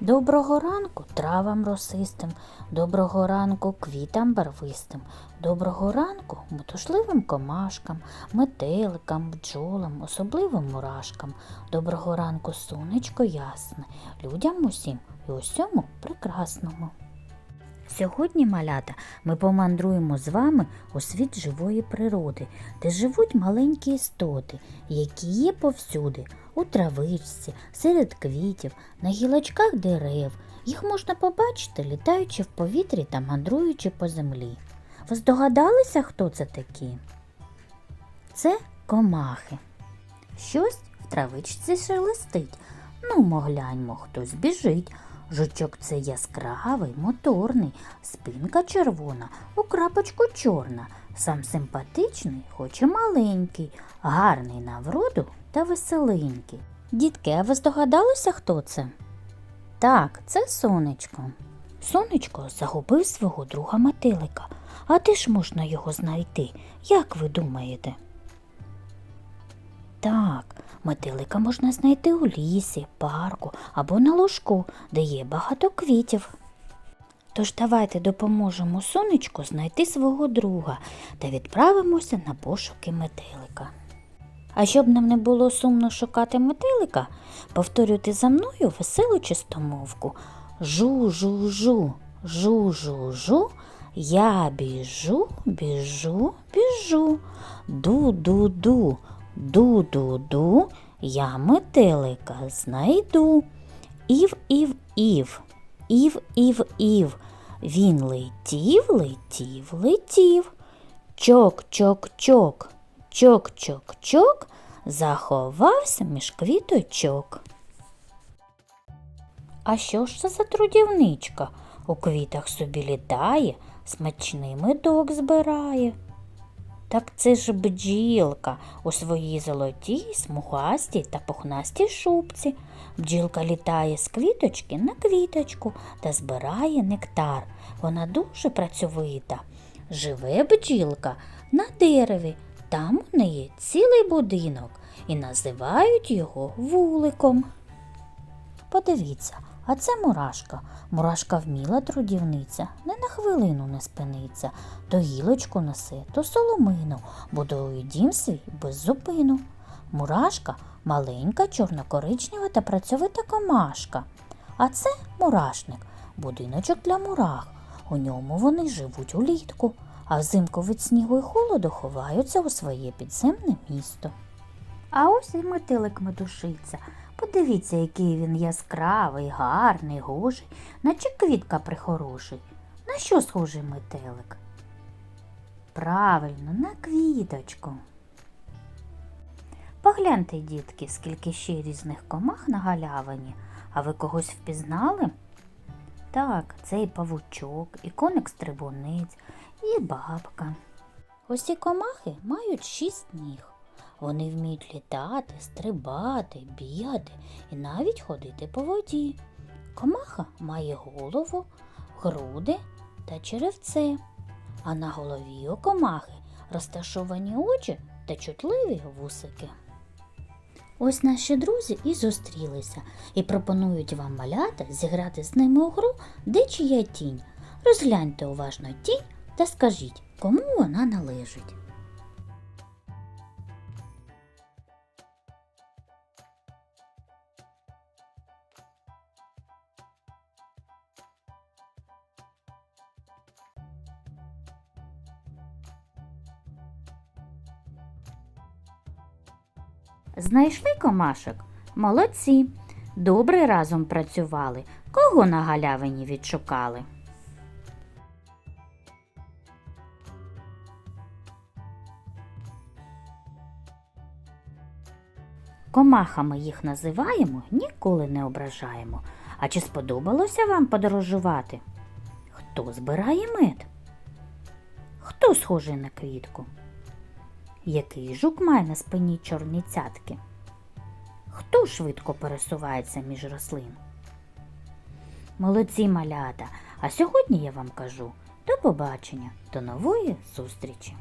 Доброго ранку травам росистим, доброго ранку квітам барвистим, доброго ранку мотушливим комашкам, метеликам, бджолам, особливо мурашкам, доброго ранку сонечко ясне, людям усім і усьому прекрасному. Сьогодні, малята, ми помандруємо з вами у світ живої природи, де живуть маленькі істоти, які є повсюди, у травичці, серед квітів, на гілочках дерев. Їх можна побачити, літаючи в повітрі та мандруючи по землі. Ви здогадалися, хто це такі? Це комахи. Щось в травичці шелестить. Ну, могляньмо, хтось біжить. Жучок це яскравий, моторний, спинка червона, у крапочку чорна, сам симпатичний, хоч і маленький, гарний на вроду та веселенький. Дітки, а ви здогадалися, хто це? Так, це сонечко. Сонечко загубив свого друга метелика. А де ж можна його знайти? Як ви думаєте? Так, метелика можна знайти у лісі, парку або на ложку, де є багато квітів. Тож давайте допоможемо сонечку знайти свого друга та відправимося на пошуки метелика. А щоб нам не було сумно шукати метелика, повторюйте за мною веселу чистомовку. Жу-жу-жу, жу-жу-жу, я біжу, біжу, біжу. Ду-ду-ду, ду-ду-ду, я метелика знайду. Ів, ів, ів, ів, ів, ів. Він летів, летів, летів. Чок, чок, чок, чок, чок, чок, заховався між квіточок. А що ж це за трудівничка? У квітах собі літає, смачний медок збирає. Так це ж бджілка у своїй золотій, смугастій та пухнастій шубці. Бджілка літає з квіточки на квіточку та збирає нектар. Вона дуже працьовита. Живе бджілка на дереві, там у неї цілий будинок і називають його вуликом. Подивіться, а це мурашка. Мурашка вміла трудівниця, не на хвилину не спиниться, то гілочку несе, то соломину, будує дім свій без зупину. Мурашка маленька, чорнокоричнева та працьовита комашка. А це мурашник, будиночок для мурах. У ньому вони живуть улітку, а взимку від снігу і холоду ховаються у своє підземне місто. А ось і метелик медушиться. Подивіться, який він яскравий, гарний, гожий, наче квітка прихороший. На що схожий метелик? Правильно, на квіточку. Погляньте, дітки, скільки ще різних комах на галявині. А ви когось впізнали? Так, це і павучок, і коник стрибунець, і бабка. Усі комахи мають шість ніг. Вони вміють літати, стрибати, бігати і навіть ходити по воді. Комаха має голову, груди та черевце, а на голові у комахи розташовані очі та чутливі вусики. Ось наші друзі і зустрілися і пропонують вам малята зіграти з ними у гру де чия тінь. Розгляньте уважно тінь та скажіть, кому вона належить. Знайшли комашок? Молодці. Добре разом працювали. Кого на галявині відшукали? Комахами їх називаємо, ніколи не ображаємо. А чи сподобалося вам подорожувати? Хто збирає мед? Хто схожий на квітку? Який жук має на спині чорні цятки? Хто швидко пересувається між рослин? Молодці малята! А сьогодні я вам кажу до побачення, до нової зустрічі!